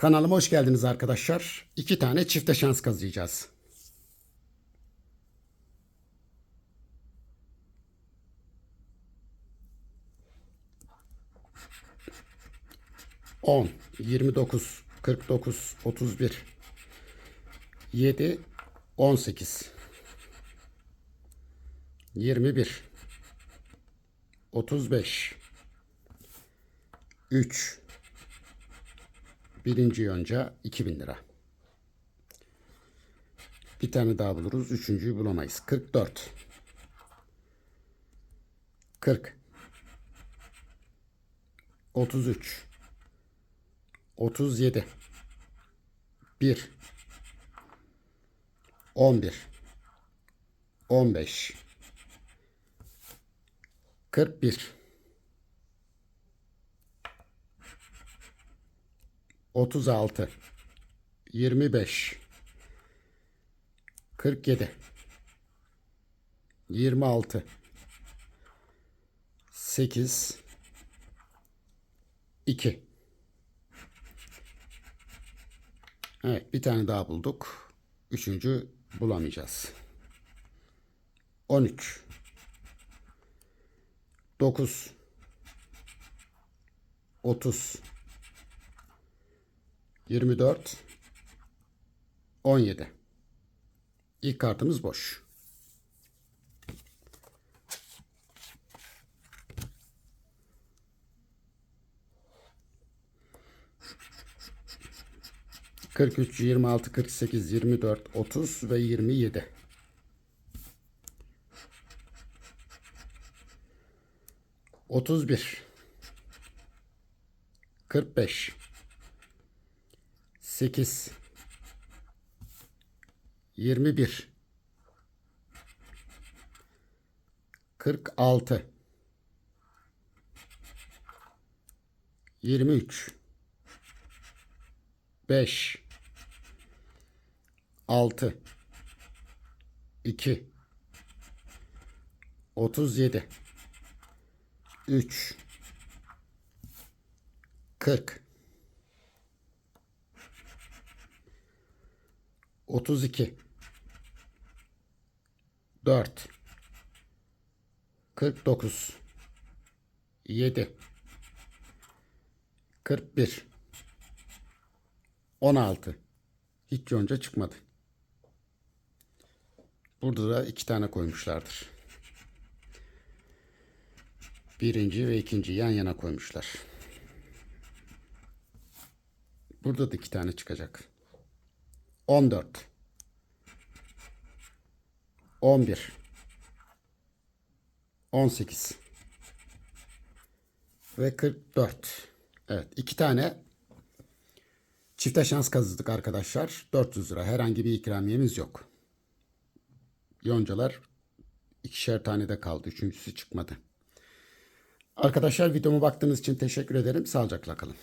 Kanalıma hoş geldiniz arkadaşlar. İki tane çifte şans kazıyacağız. On, yirmi dokuz, kırk dokuz, otuz bir, yedi, on sekiz, yirmi bir, otuz beş, üç, Birinci yonca 2000 lira. Bir tane daha buluruz. Üçüncüyü bulamayız. 44. 40. 33. 37. 1. 11. 15. 41. 36 25 47 26 8 2 Evet bir tane daha bulduk. Üçüncü bulamayacağız. 13 9 30 24 17 İlk kartımız boş. Kırk üç, yirmi altı, kırk sekiz, yirmi dört, otuz ve yirmi yedi. Otuz bir. Kırk beş. 8 21 46 23 5 6 2 37 3 40 32 4 49 7 41 16 Hiç yonca çıkmadı. Burada da iki tane koymuşlardır. Birinci ve ikinci yan yana koymuşlar. Burada da iki tane çıkacak. 14 11 18 ve 44. Evet iki tane çifte şans kazıdık arkadaşlar. 400 lira. Herhangi bir ikramiyemiz yok. Yoncalar ikişer tane de kaldı. Üçüncüsü çıkmadı. Arkadaşlar videomu baktığınız için teşekkür ederim. Sağlıcakla kalın.